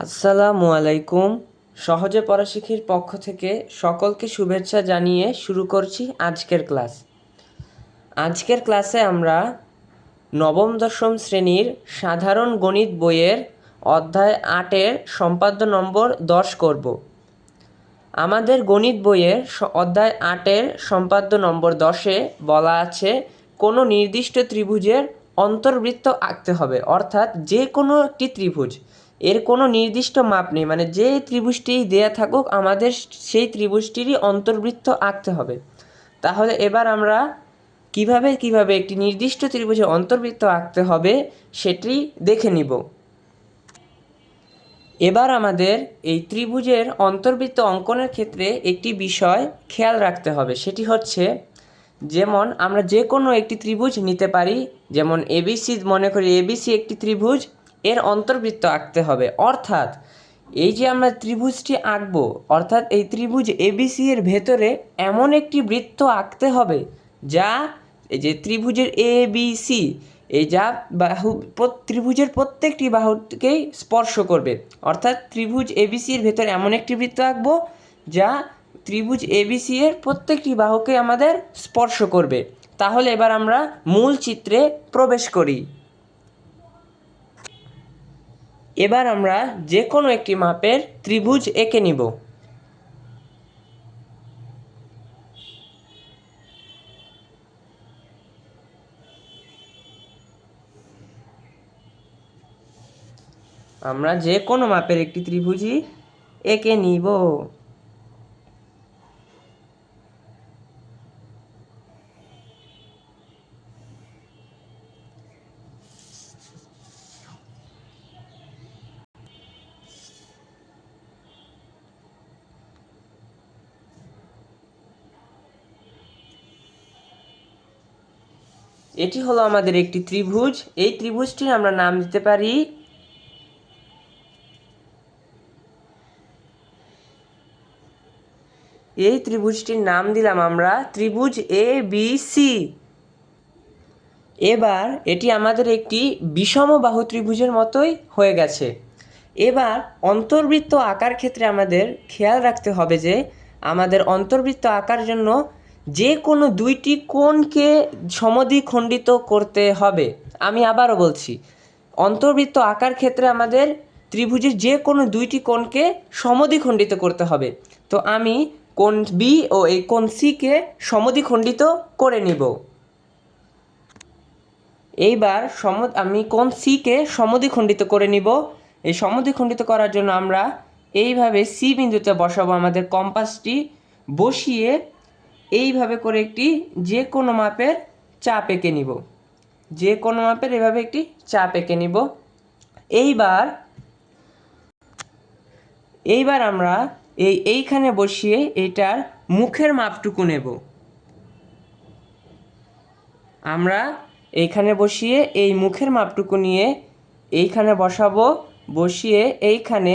আসসালামু আলাইকুম। সহজে পড়াশিখির পক্ষ থেকে সকলকে শুভেচ্ছা জানিয়ে শুরু করছি আজকের ক্লাস। আজকের ক্লাসে আমরা নবম দশম শ্রেণির সাধারণ গণিত বইয়ের অধ্যায় আটের সম্পাদ্য নম্বর দশ করব। আমাদের গণিত বইয়ের অধ্যায় আটের সম্পাদ্য নম্বর দশে বলা আছে, কোনো নির্দিষ্ট ত্রিভুজের অন্তর্বৃত্ত আঁকতে হবে, অর্থাৎ যে কোনো একটি ত্রিভুজ। এর কোনো নির্দিষ্ট মাপ নেই। মানে যে ত্রিভুজটি দেয়া থাকুক, আমাদের সেই ত্রিভুজটিরই অন্তর্বৃত্ত আঁকতে হবে। তাহলে এবার আমরা কীভাবে কীভাবে একটি নির্দিষ্ট ত্রিভুজে অন্তর্বৃত্ত আঁকতে হবে সেটি দেখে নিব। এবার আমাদের এই ত্রিভুজের অন্তর্বৃত্ত অঙ্কনের ক্ষেত্রে একটি বিষয় খেয়াল রাখতে হবে। সেটি হচ্ছে, যেমন আমরা যে কোনো একটি ত্রিভুজ নিতে পারি, যেমন এবিসি মনে করি এবিসি একটি ত্রিভুজ এর অন্তর্বৃত্ত আঁকতে হবে। অর্থাৎ এই যে আমরা ত্রিভুজটি আঁকবো, অর্থাৎ এই ত্রিভুজ এবিসি এর ভেতরে এমন একটি বৃত্ত আঁকতে হবে যা এই যে ত্রিভুজের এ বি সি, এই যা বাহু ত্রিভুজের প্রত্যেকটি বাহুকেই স্পর্শ করবে। অর্থাৎ ত্রিভুজ এবিসি এর ভেতরে এমন একটি বৃত্ত আঁকবো যা ত্রিভুজ এবিসি এর প্রত্যেকটি বাহুকে আমাদের স্পর্শ করবে। তাহলে এবার আমরা মূল চিত্রে প্রবেশ করি। এবার আমরা যে কোনো একটি মাপের ত্রিভুজ এঁকে নিব। আমরা যে কোনো মাপের একটি ত্রিভুজই এঁকে নিব। এটি হলো আমাদের একটি ত্রিভুজ। এই ত্রিভুজটির আমরা নাম দিতে পারি এই ত্রিভুজটির নাম দিলাম আমরা ত্রিভুজ এ বি সি এবার এটি আমাদের একটি বিষমবাহু ত্রিভুজের মতোই হয়ে গেছে। এবার অন্তর্বৃত্ত আঁকার ক্ষেত্রে আমাদের খেয়াল রাখতে হবে যে আমাদের অন্তর্বৃত্ত আঁকার জন্য যে কোনো দুইটি কোণকে সমদ্বিখণ্ডিত করতে হবে। আমি আবারও বলছি, অন্তর্বৃত্ত আঁকার ক্ষেত্রে আমাদের ত্রিভুজের যে কোনো দুইটি কোণকে সমদ্বিখণ্ডিত করতে হবে। তো আমি কোণ বি ও এই কোণ সিকে সমদ্বিখণ্ডিত করে নিব। এইবার সম আমি কোণ সিকে সমদ্বিখণ্ডিত করে নিব। এই সমদ্বিখণ্ডিত করার জন্য আমরা এইভাবে সি বিন্দুতে বসাবো আমাদের কম্পাসটি বসিয়ে এইভাবে করে একটি যে কোনো মাপের চাপ এঁকে নিব। যে কোনো মাপের এভাবে একটি চাপ এঁকে নিব। এইবার এইবার আমরা এই এইখানে বসিয়ে এটার মুখের মাপটুকু নেব। আমরা এইখানে বসিয়ে এই মুখের মাপটুকু নিয়ে এইখানে বসাবো, বসিয়ে এইখানে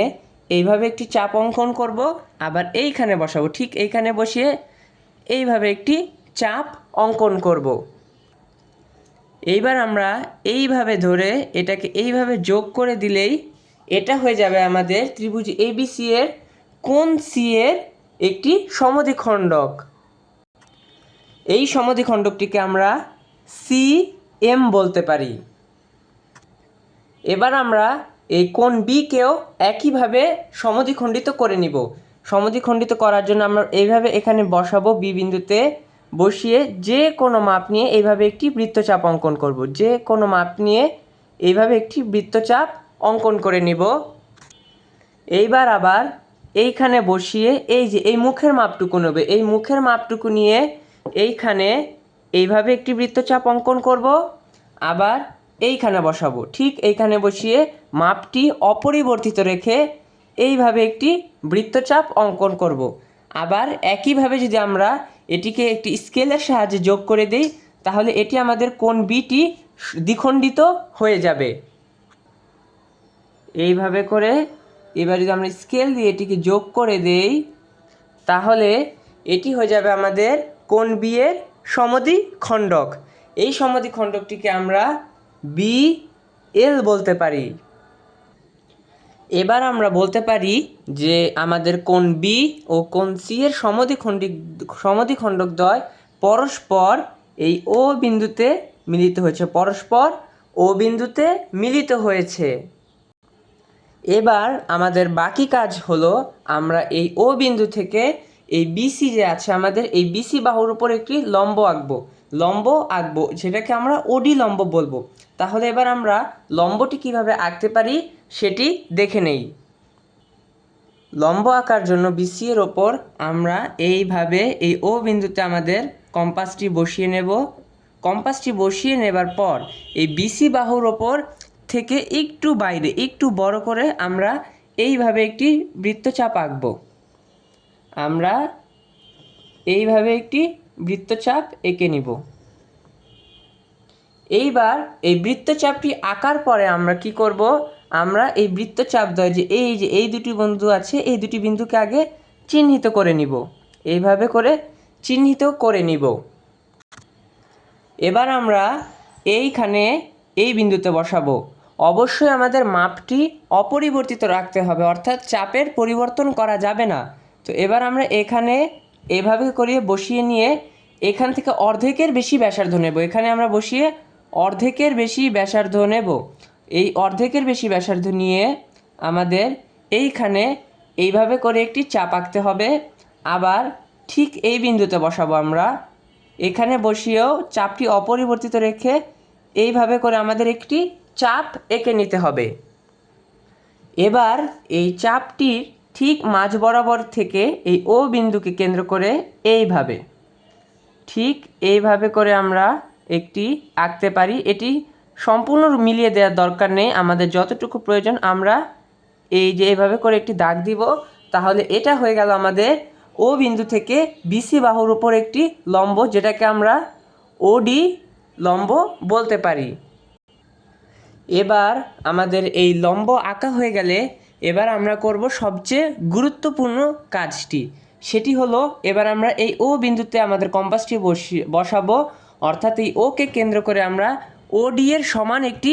এইভাবে একটি চাপ অঙ্কন করব, আবার এইখানে বসাবো। ঠিক এইখানে বসিয়ে এইভাবে একটি চাপ অঙ্কন করব। এইবার আমরা এইভাবে ধরে এটাকে এইভাবে যোগ করে দিলেই এটা হয়ে যাবে আমাদের ত্রিভুজ এবিসি এর কোণ সি এর একটি সমদ্বিখণ্ডক। এই সমদ্বিখণ্ডকটিকে আমরা সি এম বলতে পারি। এবার আমরা এই কোণ বিকেও একইভাবে সমদ্বিখণ্ডিত করে নিব। সমদ্বিখণ্ডিত করার জন্য আমরা এইভাবে এখানে বসাবো বি বিন্দুতে বসিয়ে যে কোনো মাপ নিয়ে এইভাবে একটি বৃত্তচাপ অঙ্কন করব। যে কোনো মাপ নিয়ে এইভাবে একটি বৃত্তচাপ অঙ্কন করে নিব। এইবার আবার এইখানে বসিয়ে এই যে এই মুখের মাপটুকু নেবে। এই মুখের মাপটুকু নিয়ে এইখানে এইভাবে একটি বৃত্তচাপ অঙ্কন করব। আবার এইখানে বসাবো। ঠিক এইখানে বসিয়ে মাপটি অপরিবর্তিত রেখে এইভাবে একটি বৃত্তচাপ অঙ্কন করব। আবার একইভাবে যদি আমরা এটিকে একটি স্কেলের সাহায্যে যোগ করে দিই, তাহলে এটি আমাদের কোন বিটি দ্বিখণ্ডিত হয়ে যাবে। এইভাবে করে এবার যদি আমরা স্কেল দিয়ে এটিকে যোগ করে দেই, তাহলে এটি হয়ে যাবে আমাদের কোন বিয়ের খণ্ডক। এই সমদি খণ্ডকটিকে আমরা বি এল বলতে পারি। এবার আমরা বলতে পারি যে আমাদের কোণ বি ও কোণ সি এর সমদ্বিখণ্ডিক সমদ্বিখণ্ডক দ্বয় পরস্পর এই ও বিন্দুতে মিলিত হয়েছে। পরস্পর ও বিন্দুতে মিলিত হয়েছে। এবার আমাদের বাকি কাজ হলো আমরা এই ও বিন্দু থেকে এই বিসি যে আছে, আমাদের এই বিসি বাহুর উপর একটি লম্ব আঁকবো। লম্ব আঁকবো, যেটাকে আমরা ওডি লম্ব বলব। তাহলে এবার আমরা লম্বটি কীভাবে আঁকতে পারি সেটি দেখে নেই। লম্ব আঁকার জন্য বিসি এর ওপর আমরা এইভাবে এই ও বিন্দুতে আমাদের কম্পাসটি বসিয়ে নেব। কম্পাসটি বসিয়ে নেবার পর এই বিসি বাহুর ওপর থেকে একটু বাইরে, একটু বড় করে আমরা এইভাবে একটি বৃত্তচাপ আঁকব। আমরা এইভাবে একটি বৃত্তচাপ এঁকে নিব। এইবার এই বৃত্তচাপটি আঁকার পরে আমরা কি করব? আমরা এই বৃত্তচাপ দ্বয় যে এই যে এই দুটি বিন্দু আছে, এই দুটি বিন্দুকে আগে চিহ্নিত করে নিব। এইভাবে করে চিহ্নিত করে নিব। এবার আমরা এইখানে এই বিন্দুতে বসাবো। অবশ্যই আমাদের মাপটি অপরিবর্তিত রাখতে হবে, অর্থাৎ চাপের পরিবর্তন করা যাবে না। তো এবার আমরা এখানে এভাবে করিয়ে বসিয়ে নিয়ে এখান থেকে অর্ধেকের বেশি ব্যাসার্ধ নেব। এখানে আমরা বসিয়ে অর্ধেকের বেশি ব্যাসার্ধ নেব। এই অর্ধেকের বেশি ব্যাসার্ধ নিয়ে আমাদের এইখানে এইভাবে করে একটি চাপ আঁকতে হবে। আবার ঠিক এই বিন্দুতে বসাবো আমরা। এখানে বসিয়েও চাপটি অপরিবর্তিত রেখে এইভাবে করে আমাদের একটি চাপ এঁকে নিতে হবে। এবার এই চাপটির ঠিক মাঝ বরাবর থেকে এই ও বিন্দুকে কেন্দ্র করে এইভাবে। ঠিক এইভাবে করে আমরা একটি আঁকতে পারি। এটি সম্পূর্ণ মিলিয়ে দেওয়ার দরকার নেই। আমাদের যতটুকু প্রয়োজন, আমরা এই যে এইভাবে করে একটি দাগ দিব, তাহলে এটা হয়ে গেল আমাদের ও বিন্দু থেকে বিসি বাহুর উপর একটি লম্ব, যেটাকে আমরা ওডি লম্ব বলতে পারি। এবার আমাদের এই লম্ব আঁকা হয়ে গেলে এবার আমরা করব সবচেয়ে গুরুত্বপূর্ণ কাজটি। সেটি হলো, এবার আমরা এই ও বিন্দুতে আমাদের কম্পাসটি বসাবো। অর্থাৎ এই ওকে কেন্দ্র করে আমরা ওডি এর সমান একটি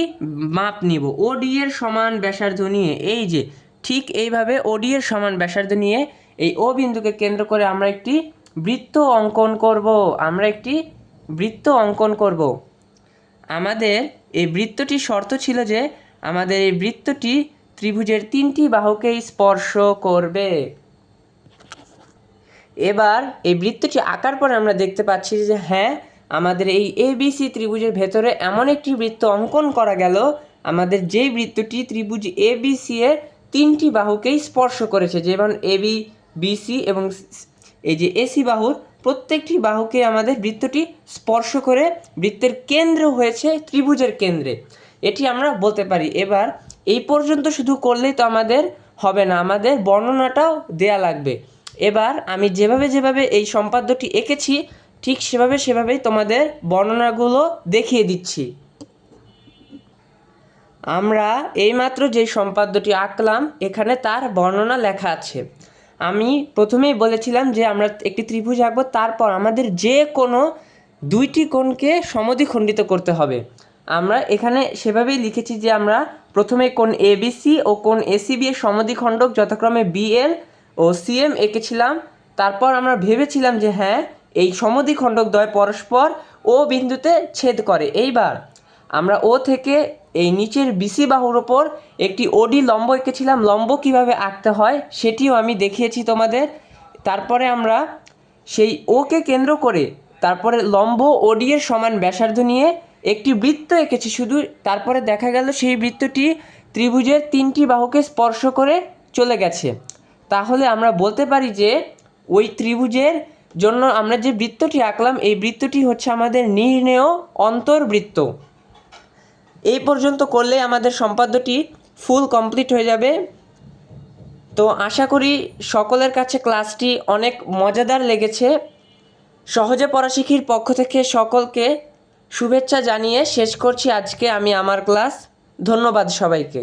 মাপ নিব। ওডি এর সমান ব্যাসার্ধ নিয়ে, এই যে, ঠিক এইভাবে ওডি এর সমান ব্যাসার্ধ নিয়ে এই ও বিন্দুকে কেন্দ্র করে আমরা একটি বৃত্ত অঙ্কন করব। আমরা একটি বৃত্ত অঙ্কন করব। আমাদের এই বৃত্তটির শর্ত ছিল যে, আমাদের এই বৃত্তটি ত্রিভুজের তিনটি বাহুকেই স্পর্শ করবে। এবার এই বৃত্তটি আঁকার পরে আমরা দেখতে পাচ্ছি যে হ্যাঁ আমাদের এই এবিসি ত্রিভুজের ভেতরে এমন একটি বৃত্ত অঙ্কন করা গেল। আমাদের যেই বৃত্তটি ত্রিভুজ এবিসি এর তিনটি বাহুকেই স্পর্শ করেছে, যেমন এবি বিসি এবং এই যে এসি বাহুর প্রত্যেকটি বাহুকে আমাদের বৃত্তটি স্পর্শ করে বৃত্তের কেন্দ্র হয়েছে ত্রিভুজের কেন্দ্রে। এটি আমরা বলতে পারি। এবার এই পর্যন্ত শুধু করলেই তো আমাদের হবে না, আমাদের বর্ণনাটাও দেয়া লাগবে। এবার আমি যেভাবে যেভাবে এই সম্পাদ্যটি এঁকেছি, ঠিক সেভাবে সেভাবেই তোমাদের বর্ণনাগুলো দেখিয়ে দিচ্ছি। আমরা এইমাত্র যে সম্পাদ্যটি আঁকলাম, এখানে তার বর্ণনা লেখা আছে। আমি প্রথমেই বলেছিলাম যে আমরা একটি ত্রিভুজ আঁকবো, তারপর আমাদের যে কোনো দুইটি কোণকে সমদ্বিখণ্ডিত করতে হবে। আমরা এখানে সেভাবেই লিখেছি যে আমরা প্রথমে কোন এবিসি ও কোন এসিবি এর সমদ্বিখণ্ডক যথাক্রমে বিএল ও সিএম এঁকেছিলাম। তারপর আমরা ভেবেছিলাম যে হ্যাঁ এই সমদ্বিখণ্ডক দ্বয় পরস্পর ও বিন্দুতে ছেদ করে। এইবার আমরা ও থেকে এই নিচের বিসি বাহুর ওপর একটি ওডি লম্ব এঁকেছিলাম। লম্ব কীভাবে আঁকতে হয় সেটিও আমি দেখিয়েছি তোমাদের। তারপরে আমরা সেই ওকে কেন্দ্র করে তারপরে লম্ব ওডি এর সমান ব্যাসার্ধ নিয়ে একটি বৃত্ত এঁকেছি। শুধু তারপরে দেখা গেল সেই বৃত্তটি ত্রিভুজের তিনটি বাহুকে স্পর্শ করে চলে গেছে। তাহলে আমরা বলতে পারি যে ওই ত্রিভুজের জন্য আমরা যে বৃত্তটি আঁকলাম, এই বৃত্তটি হচ্ছে আমাদের নির্ণেয় অন্তর্বৃত্ত। এই পর্যন্ত করলে আমাদের সম্পাদ্যটি ফুল কমপ্লিট হয়ে যাবে। তো আশা করি সকলের কাছে ক্লাসটি অনেক মজাদার লেগেছে। সহজে পড়াশিখির পক্ষ থেকে সকলকে শুভেচ্ছা জানিয়ে শেষ করছি আজকে আমি আমার ক্লাস। ধন্যবাদ সবাইকে।